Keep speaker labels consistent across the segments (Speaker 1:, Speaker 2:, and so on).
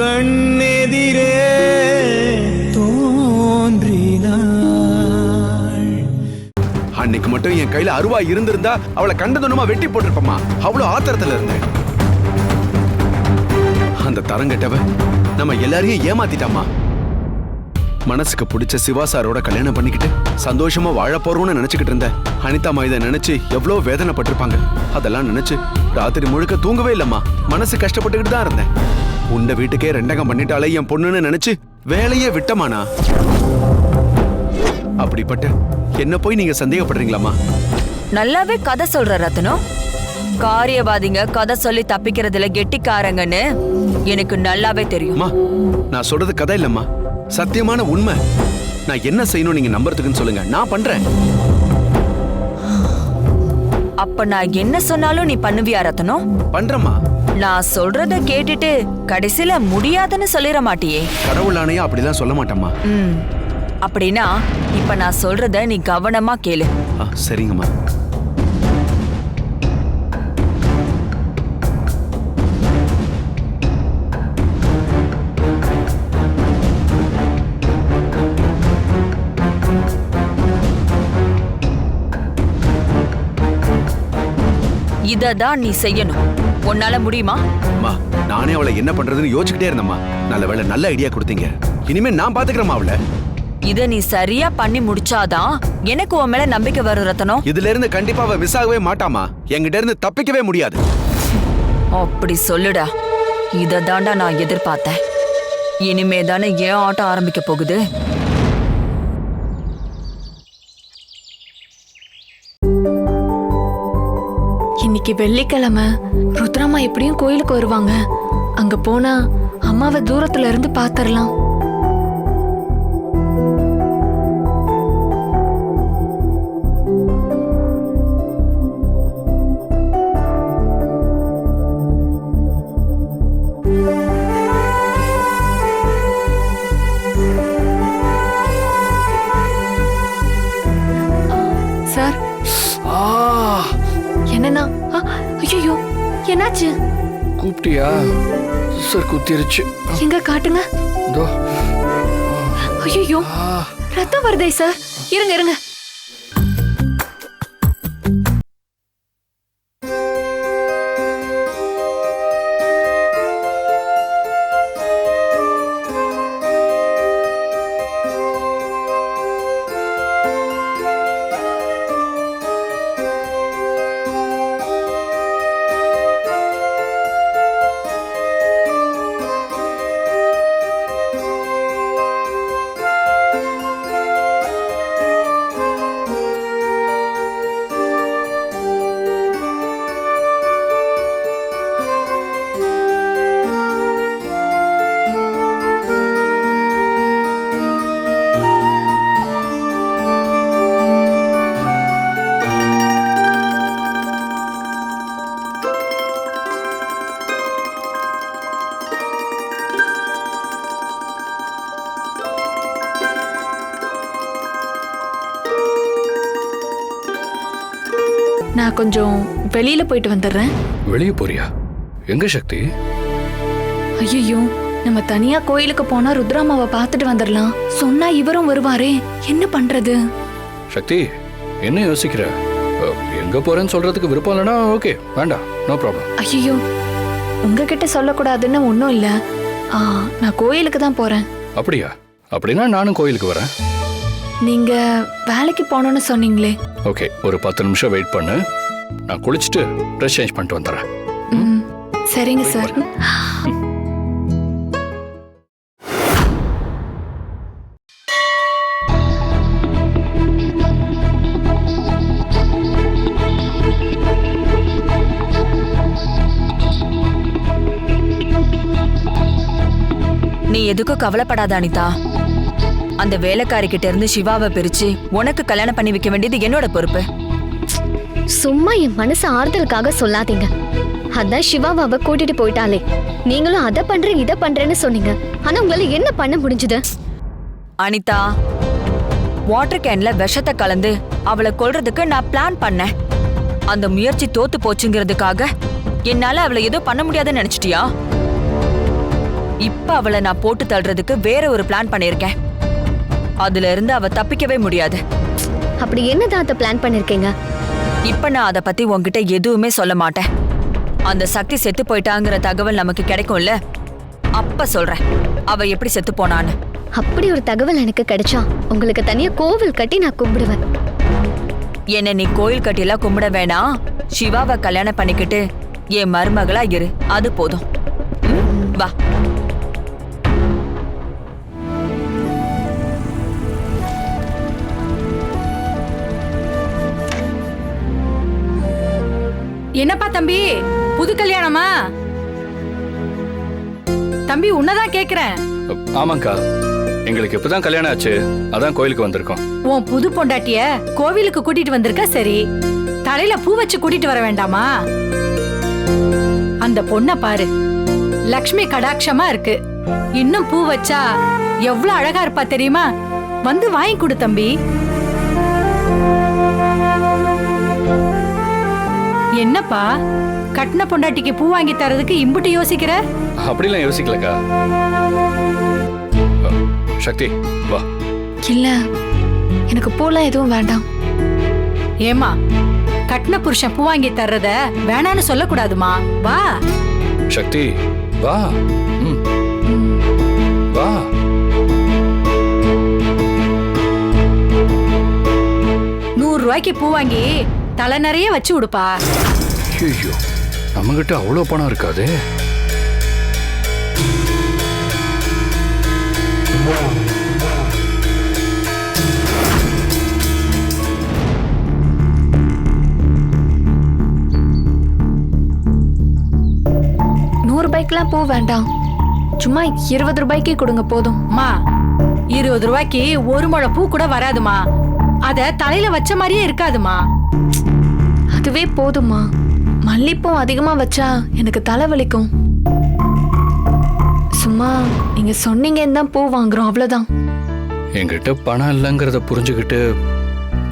Speaker 1: கண்ணெதிரே
Speaker 2: அன்னைக்கு மட்டும் என் கையில அருவா இருந்திருந்தா அவளை கண்டதுனமா வெட்டி போட்டிருப்பமா அவ்வளவு ஆத்திரத்துல இருந்தேன். அந்த தரங்கட்டவ நம்ம எல்லாரையும் ஏமாத்திட்டாமா மனசுக்கு பிடிச்ச சிவா சாரோட கல்யாணம் பண்ணிக்கிட்டு சந்தோஷமா வாழ போறோம்னு நினைச்சுக்கிட்டு இருந்தேன். அனிதாமா இதை நினைச்சு எவ்வளவு வேதனைப்பட்டிருப்பாங்க. அதெல்லாம் நினைச்சு ராத்திரி முழுக்க தூங்கவே இல்லம்மா. மனசு கஷ்டப்பட்டுக்கிட்டு தான் இருந்தேன். உண்ட வீட்டுக்கே ரெண்டகம் பண்ணிட்டாலே என் பொண்ணுன்னு நினைச்சு வேலையே விட்டமானா அப்படிப்பட்ட என்ன போய் நீங்க சந்தேகப்படுறீங்களாமா
Speaker 3: நல்லாவே கதை சொல்ற ரத்னம் காரியவாதிங்க கதை சொல்லி தப்பிக்கிறதுல கெட்டிக்காரங்கன்னு எனக்கு நல்லாவே தெரியும்.
Speaker 2: நான் சொல்றது கதை இல்லம்மா. சத்தியமான உண்மை. நான் என்ன செய்யணும் நீங்க நம்புறதுக்குன்னு சொல்லுங்க. நான் பண்றேன்.
Speaker 3: அப்ப நான் என்ன சொன்னாலும் நீ பண்ணுவியா ரத்னம்
Speaker 2: பண்றேம்மா.
Speaker 3: நான் சொல்றத கேட்டுட்டு கடைசில முடியாதுன்னு சொல்லிட மாட்டியே.
Speaker 2: கடவுள் ஆணையா அப்படிலாம் சொல்ல மாட்டேம்மா.
Speaker 3: ம். அப்படின்னா இப்ப நான் சொல்றத நீ கவனமா கேளு.
Speaker 2: ஆ, சரிங்கம்மா.
Speaker 3: இத தான் நீ செய்யணும். உன்னால முடியுமா?
Speaker 2: அம்மா நானே அவளை என்ன பண்றதுன்னு யோசிச்சுக்கிட்டே இருந்தேம்மா. நல்ல வேளை நல்ல ஐடியா கொடுத்தீங்க. இனிமே நான் பாத்துக்கிறேம்மா அவளை.
Speaker 3: இத நீ சரியா பண்ணி முடிச்சாதான் எனக்கு உன் மேல நம்பிக்கை வரும் ரத்னம்
Speaker 2: இதுல இருந்து கண்டிப்பா அவ மிஸ் ஆகவே மாட்டாமா என்கிட்ட இருந்து தப்பிக்கவே முடியாது.
Speaker 3: அப்படி சொல்லுடா. இத தாண்டா நான் எதிர்பார்த்தேன். இனிமே தானே ஏன் ஆட்டம் ஆரம்பிக்க போகுது?
Speaker 4: இன்னைக்கு வெள்ளிக்கிழமை ருத்ராமா எப்படியும் கோயிலுக்கு வருவாங்க. அங்க போனா அம்மாவை தூரத்துல இருந்து பாத்திரலாம். என்னாச்சு?
Speaker 5: கூப்பிட்டியா? சார் குத்திருச்சு.
Speaker 4: எங்க காட்டுங்க? ஐயோ ரத்தம் வருதே சார். இருங்க இருங்க. நான் கொஞ்சம் வெளியில போயிட்டு வந்துடுறேன்.
Speaker 5: வெளியே போறியா? எங்க சக்தி?
Speaker 4: ஐயோ நம்ம தனியா கோயிலுக்கு போனா ருத்ராமாவை பார்த்துட்டு வந்துடலாம். சொன்னா இவரும் வருவாரே. என்ன பண்றது?
Speaker 5: சக்தி என்ன யோசிக்கிற? அ, எங்க போறேன்னு சொல்றதுக்கு விருப்பம் இல்லைன்னா ஓகே வேண்டாம் நோ ப்ராப்ளம்.
Speaker 4: ஐயோ உங்ககிட்ட சொல்லக்கூடாதுன்னு ஒன்றும் இல்லை. நான் கோயிலுக்கு தான் போறேன்.
Speaker 5: அப்படியா? அப்படின்னா நானும் கோயிலுக்கு வரேன்.
Speaker 4: நீங்க வேலைக்கு போகணும்னு சொன்னீங்களே.
Speaker 5: ஓகே ஒரு பத்து நிமிஷம் வெயிட் பண்ணு. நான் குளிச்சுட்டு ட்ரெஸ் சேஞ்ச் பண்ணிட்டு வந்துடுறேன்.
Speaker 4: ம், சரிங்க சார்.
Speaker 3: நீ எதுக்கும் கவலைப்படாத அனிதா. அந்த வேலைக்காரி கிட்ட இருந்து சிவாவை பிரிச்சு உனக்கு கல்யாணம் பண்ணி வைக்க வேண்டியது என்னோட பொறுப்பு.
Speaker 6: சும்மா என் மனசு ஆறுதலுக்காக சொல்லாதீங்க. அதான் சிவாவை அவ கூட்டிட்டு போயிட்டாலே நீங்களும் அதை பண்றேன் இதை பண்றேன்னு சொன்னீங்க. ஆனா உங்களால என்ன பண்ண முடிஞ்சது?
Speaker 3: அனிதா வாட்டர் கேன்ல விஷத்தை கலந்து அவளை கொல்றதுக்கு நான் பிளான் பண்ணேன். அந்த முயற்சி தோத்து போச்சுங்கிறதுக்காக என்னால அவளை ஏதோ பண்ண முடியாதுன்னு நினைச்சிட்டியா? இப்ப அவளை நான் போட்டு தள்ளுறதுக்கு வேற ஒரு பிளான் பண்ணிருக்கேன் அதுல இருந்து அவ தப்பிக்கவே முடியாது.
Speaker 6: அப்படி என்னதான் அத்தை பிளான் பண்ணிருக்கீங்க?
Speaker 3: இப்ப நான் அத பத்தி உன்கிட்ட எதுவுமே சொல்ல மாட்டேன். அந்த சக்தி செத்து போயிட்டாங்கிற தகவல் நமக்கு கிடைக்கும்ல? அப்ப சொல்றேன். அவ எப்படி செத்து போனான்னு.
Speaker 6: அப்படி ஒரு தகவல் எனக்கு கிடைச்சா உங்களுக்கு தனியா கோவில் கட்டி நான் கும்பிடுவேன்.
Speaker 3: என்ன நீ கோயில் கட்டிலாம் கும்பிட வேணாம் சிவாவை கல்யாணம் பண்ணிக்கிட்டு என் மருமகளா இரு. அது போதும். வா.
Speaker 1: என்னப்பா தம்பி? புது கல்யாணமா? தம்பி உன்னதான் கேக்குறேன்.
Speaker 5: ஆமாங்க்கா எங்களுக்கு இப்பதான் கல்யாணம் ஆச்சு. அதான் கோயிலுக்கு வந்திருக்கோம்.
Speaker 1: உன் புது பொண்டாட்டிய கோவிலுக்கு கூட்டிட்டு வந்திருக்க சரி. தலையில பூ வச்சு கூட்டிட்டு வர வேண்டாமா? அந்த பொண்ண பாரு. லக்ஷ்மி கடாட்சமா இருக்கு. இன்னும் பூ வச்சா எவ்வளவு அழகா இருப்பா தெரியுமா? வந்து வாங்கி கொடு தம்பி. என்னப்பா? கட்டின பொண்டாட்டிக்கு பூ வாங்கி தரதுக்கு இம்புட்டு யோசிக்கிற?
Speaker 5: அப்படிலாம் யோசிக்கலக்கா. சக்தி வா.
Speaker 4: இல்ல எனக்கு பூலாம் எதுவும் வேண்டாம்.
Speaker 1: ஏமா கட்டின புருஷன் பூ வாங்கி தர்றத வேணான்னு சொல்லக்கூடாதுமா. வா.
Speaker 5: சக்தி வா. வா.
Speaker 1: நூறு ரூபாய்க்கு பூ வாங்கி தலை நிறைய வச்சு விடுப்பா
Speaker 5: ஐயோ நம்மகிட்ட அவ்வளோ பணம் இருக்காதே.
Speaker 4: நூறு ரூபாய்க்குலாம் பூ வேண்டாம். சும்மா இருபது ரூபாய்க்கே கொடுங்க போதும்.
Speaker 1: அம்மா இருபது ரூபாய்க்கு ஒரு முழ பூ கூட வராதுமா. அத தலையில வச்ச மாதிரியே இருக்காதுமா.
Speaker 4: அதுவே போதுமா மல்லிப்பூ அதிகமாக வச்சா எனக்கு தலை வலிக்கும். சும்மா நீங்க சொன்னீங்கன்னு தான் பூ வாங்குறோம் அவ்வளோதான்
Speaker 5: என்கிட்ட பணம் இல்லைங்கிறத புரிஞ்சுக்கிட்டு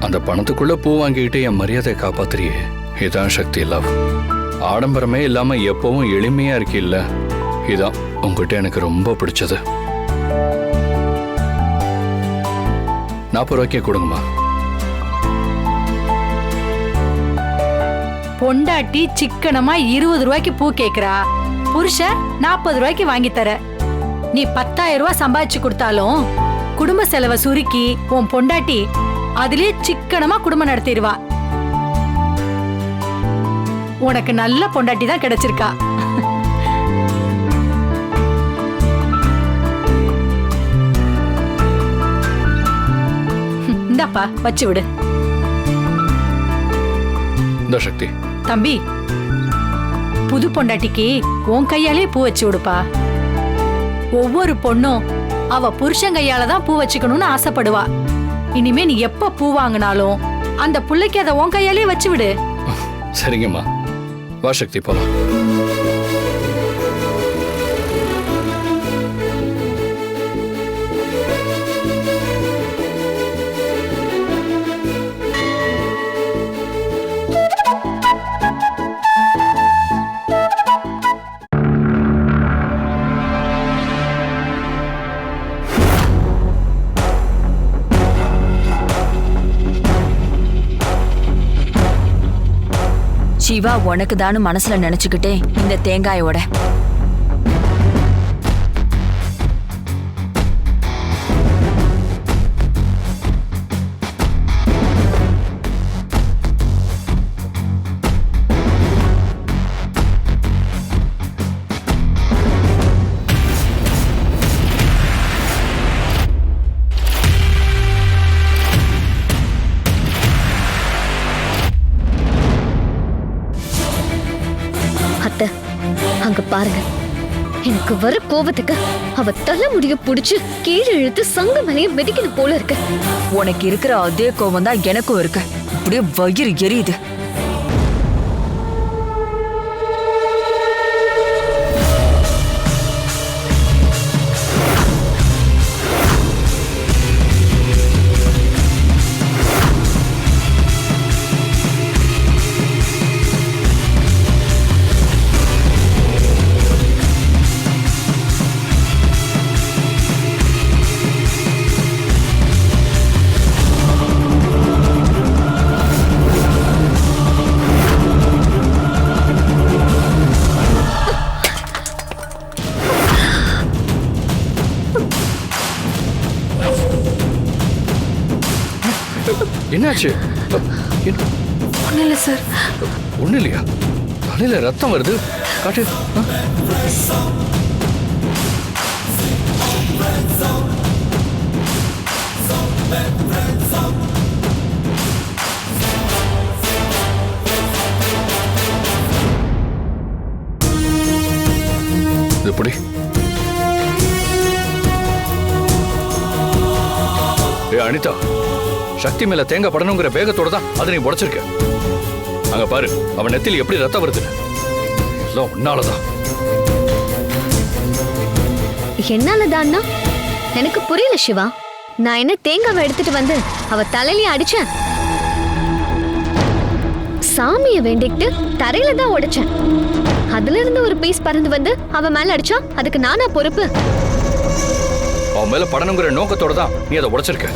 Speaker 5: அந்த பணத்துக்குள்ள பூ வாங்கிக்கிட்டு என் மரியாதையை காப்பாத்துறியே. இதான் சக்தி லவ் ஆடம்பரமே இல்லாம எப்பவும் எளிமையா இருக்கில்ல? இதான் உங்ககிட்ட எனக்கு ரொம்ப பிடிச்சது. நாற்பது ரூபாய்க்கே கொடுங்கம்மா.
Speaker 1: பொண்டாட்டி சிக்கனமா இருபது ரூபாய்க்கு பூ கேக்குறா. புருஷன் நாற்பது ரூபாய்க்கு வாங்கி தர. நீ பத்தாயிரம் ரூபாய் சம்பாதிச்சு கொடுத்தாலும் குடும்ப செலவை சுருக்கி உன் பொண்டாட்டி அதுலயே சிக்கனமா குடும்பம் நடத்திடுவா. உனக்கு நல்ல பொண்டாட்டி தான் கிடைச்சிருக்கா. இந்தாப்பா வச்சு விடு.
Speaker 5: இந்த சக்தி.
Speaker 1: தம்பி புது பொண்டாட்டிக்கு உன் கையாலே பூ வச்சு விடுப்பா ஒவ்வொரு பொண்ணும் அவ புருஷன் கையால தான் பூ வச்சுக்கணும்னு ஆசைப்படுவா. இனிமே நீ எப்ப பூ வாங்கினாலும் அந்த புள்ளைக்கு அதை உன் கையாலே வச்சு விடு.
Speaker 5: சரிங்கம்மா. வா சக்தி போலாம்.
Speaker 3: சிவா உனக்கு தானு மனசுல நினைச்சுக்கிட்டே இந்த தேங்காயோட
Speaker 6: இங்க பாருங்க. எனக்கு வர கோபத்துக்கு அவ தலை முடிய புடிச்சு கீழே இழுத்து சங்க மேலேயே மிதிக்கணும் போல இருக்கு.
Speaker 3: உனக்கு இருக்கிற அதே கோபம் தான் எனக்கும் இருக்கு. அப்படியே வயிறு எரியுது.
Speaker 5: என்னாச்சு? என்ன-
Speaker 4: ஒன்றும் இல்லை சார்
Speaker 5: ஒண்ணும் இல்லையா தலையில ரத்தம் வருது. காட்டு. எப்படி? ஏ அனிதா. சக்தி மேல தேங்காய் படணுங்கிற வேகத்தோட தான் அதை நீ உடைச்சிருக்க. அங்க பாரு அவன் நெத்தில எப்படி ரத்தம் வருது. எல்லாம் உன்னாலதான்.
Speaker 6: என்னாலதான்னா? எனக்கு புரியல சிவா. நான் என்ன தேங்காவை எடுத்துட்டு வந்து அவ தலையிலயே அடிச்சேன்? சாமியை வேண்டிக்கிட்டு தரையில தான் உடைச்சேன். அதுல இருந்து ஒரு பீஸ் பறந்து வந்து அவ மேல அடிச்சா அதுக்கு நானா பொறுப்பு?
Speaker 5: அவன் மேல படணுங்கிற நோக்கத்தோட தான் நீ அதை உடைச்சிருக்க.